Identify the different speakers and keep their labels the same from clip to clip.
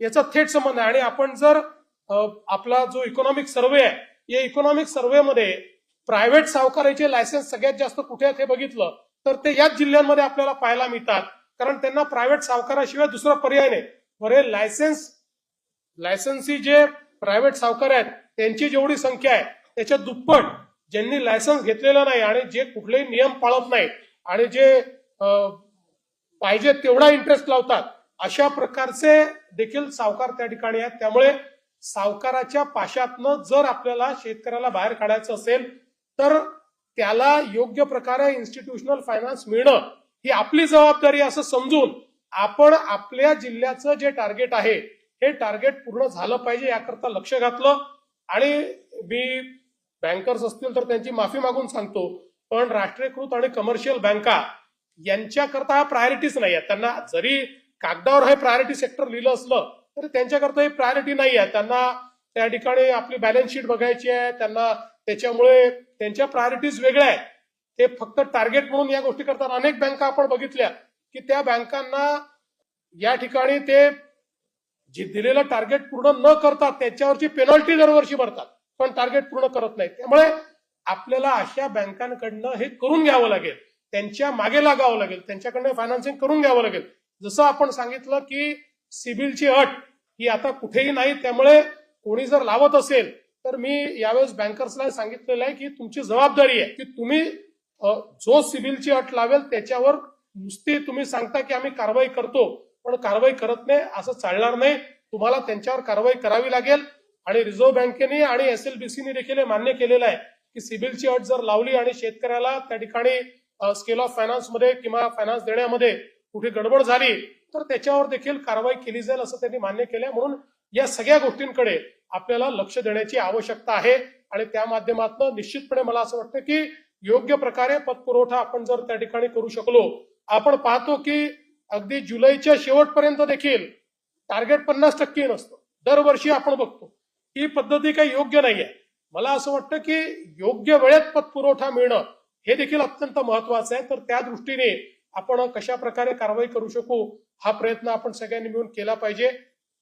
Speaker 1: याचा थेट संबंध आहे. आणि आपण जर आपला जो इकॉनॉमिक सर्वे आहे या इकॉनॉमिक सर्वेमध्ये प्रायव्हेट सावकाराचे लायसन्स सगळ्यात जास्त कुठे आहेत हे बघितलं तर ते याच जिल्ह्यांमध्ये आपल्याला पाहायला मिळतात. कारण त्यांना प्रायव्हेट सावकाराशिवाय दुसरा पर्याय नाही. बरे लायसन्स लायसन्सी जे प्रायव्हेट सावकार आहेत त्यांची जेवढी संख्या आहे त्याच्या दुप्पट ज्यांनी लायसन्स घेतलेलं नाही आणि जे कुठलेही नियम पाळत नाहीत आणि जे पाहिजे तेवढा इंटरेस्ट लावतात अशा प्रकारचे देखील सावकार त्या ठिकाणी आहेत. त्यामुळे सावकाराच्या पाशातनं जर आपल्याला शेतकऱ्याला बाहेर काढायचं असेल तर त्याला योग्य प्रकारे इन्स्टिट्यूशनल फायनान्स मिळणं ही आपली जबाबदारी असं समजून आपण आपल्या जिल्ह्याचं जे टार्गेट आहे हे टार्गेट पूर्ण झालं पाहिजे याकरता लक्ष घातलं. आणि मी बँकर्स असतील तर त्यांची माफी मागून सांगतो पण राष्ट्रीयकृत आणि कमर्शियल बँका यांच्याकरता हा प्रायोरिटीच नाही आहे त्यांना जरी कागदावर हे प्रायोरिटी सेक्टर लिहिलं असलं तरी त्यांच्याकरता हे प्रायोरिटी नाही आहे. त्यांना त्या ठिकाणी आपली बॅलन्स शीट बघायची आहे त्यांना त्याच्यामुळे त्यांच्या प्रायोरिटीज वेगळ्या आहेत. ते फक्त टार्गेट म्हणून या गोष्टी करतात. अनेक बँका आपण बघितल्या की त्या बँकांना या ठिकाणी ते जे दिलेलं टार्गेट पूर्ण न करतात त्याच्यावरची पेनल्टी दरवर्षी भरतात. पण टार्गेट पूर्ण करत नाही त्यामुळे आपल्याला अशा बँकांकडनं हे करून घ्यावं लागेल. त्यांच्या मागे लागावं लागेल. त्यांच्याकडनं फायनान्सिंग करून घ्यावं लागेल. जसं आपण सांगितलं की सिबिलची अट ही आता कुठेही नाही त्यामुळे कोणी जर लावत असेल तर मी यावेळेस बँकर्सला सांगितलेलं आहे की तुमची जबाबदारी आहे की तुम्ही जो सिबिलची अट लावेल त्याच्यावर नुसती तुम्ही सांगता की आम्ही कारवाई करतो पण कारवाई करत नाही असं चालणार नाही. तुम्हाला त्यांच्यावर कारवाई करावी लागेल आणि रिझर्व्ह बँकेने आणि एस एल बी सीने देखील हे मान्य केलेलं आहे की सिबिलची अट जर लावली आणि शेतकऱ्याला त्या ठिकाणी स्केल ऑफ फायनान्समध्ये किंवा फायनान्स देण्यामध्ये कुठे गडबड झाली तर त्याच्यावर देखील कारवाई केली जाईल असं त्यांनी मान्य केलंय. म्हणून या सगळ्या गोष्टींकडे आपल्याला लक्ष देण्याची आवश्यकता आहे. आणि त्या माध्यमातून निश्चितपणे मला असं वाटतं की योग्य प्रकारे पतपुरवठा आपण जर त्या ठिकाणी करू शकलो आपण पाहतो की अगदी जुलैच्या शेवटपर्यंत देखील टार्गेट पन्नास टक्के नसतं. दरवर्षी आपण बघतो. ही पद्धती काही योग्य नाही आहे मला असं वाटतं की योग्य वेळेत पतपुरवठा मिळणं हे देखील अत्यंत महत्वाचं आहे. तर त्या दृष्टीने आपण कशा प्रकारे कारवाई करू शकू हा प्रयत्न आपण सगळ्यांनी मिळून केला पाहिजे.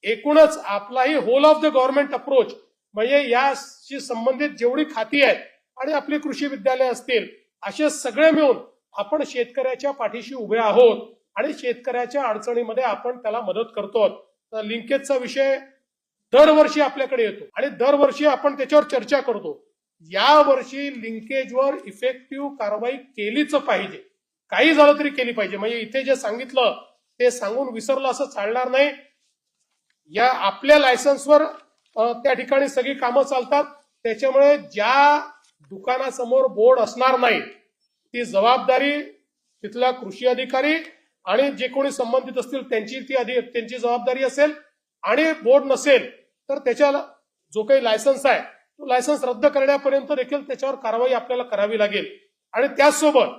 Speaker 1: एकूणच आपलाही whole of the government approach म्हणजे याशी संबंधित जेवढी खाती आहेत आणि आपली कृषी विद्यालय असतील असे सगळे मिळून आपण शेतकऱ्याच्या पाठीशी उभे आहोत आणि शेतकऱ्याच्या अडचणीमध्ये आपण त्याला मदत करतो. तर लिंकेजचा विषय दरवर्षी आपल्याकडे येतो आणि दरवर्षी आपण त्याच्यावर चर्चा करतो. या वर्षी लिंकेजवर इफेक्टिव्ह कारवाई केलीच पाहिजे. काही झालं तरी केली पाहिजे. म्हणजे इथे जे सांगितलं ते सांगून विसरलं असं चालणार नाही. या आपल्या लायसन्सवर त्या ठिकाणी सगळी कामं चालतात. त्याच्यामुळे ज्या दुकानासमोर बोर्ड असणार नाही ती जबाबदारी तिथला कृषी अधिकारी आणि जे कोणी संबंधित असतील त्यांची ती अधि त्यांची जबाबदारी असेल आणि बोर्ड नसेल तर त्याच्या जो काही लायसन्स आहे तो लायसन्स रद्द करण्यापर्यंत देखील त्याच्यावर कारवाई आपल्याला करावी लागेल. आणि त्याचसोबत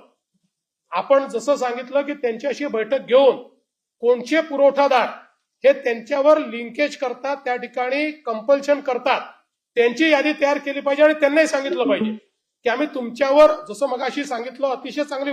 Speaker 1: आपण जसं सांगितलं की त्यांच्याशी बैठक घेऊन कोणचे पुरवठादार हे त्यांच्यावर लिंकेज करतात त्या ठिकाणी कंपल्शन करतात त्यांची यादी तयार केली पाहिजे आणि त्यांनाही सांगितलं पाहिजे. की आम्ही तुमच्यावर जसं मगाशी सांगितलं अतिशय चांगली